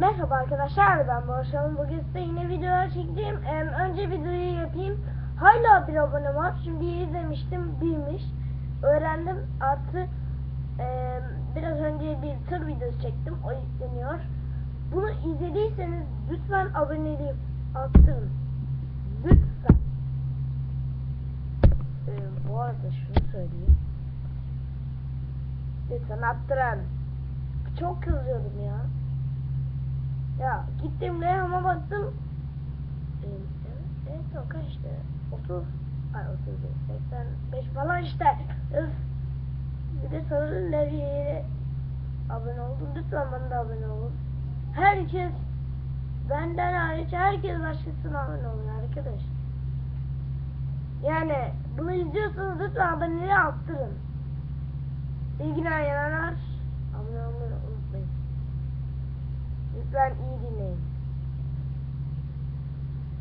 Merhaba arkadaşlar ben Barışalım. Bugün size yine videolar çekeceğim. Em, önce videoyu yapayım. Hala bir abone var. Şimdi izlemiştim. Bilmiş. Öğrendim. Artı em, biraz önce bir tır videosu çektim. O yükleniyor. Bunu izlediyseniz lütfen aboneliği arttırın. Lütfen. Em, bu arada şunu söyleyeyim. Lütfen arttırın. Çok kızıyordum ya. Gittim Reyhan'a baktım. Ee, Evet, o kaçtı? 30, ay 30 değil, 85 falan işte. Bir de sarı levyeye abone oldum. Lütfen bana da abone olun. Herkes benden hariç herkes başkasına abone olun arkadaş. Yani bunu izliyorsanız lütfen aboneliği arttırın. İlgilenen from eating it.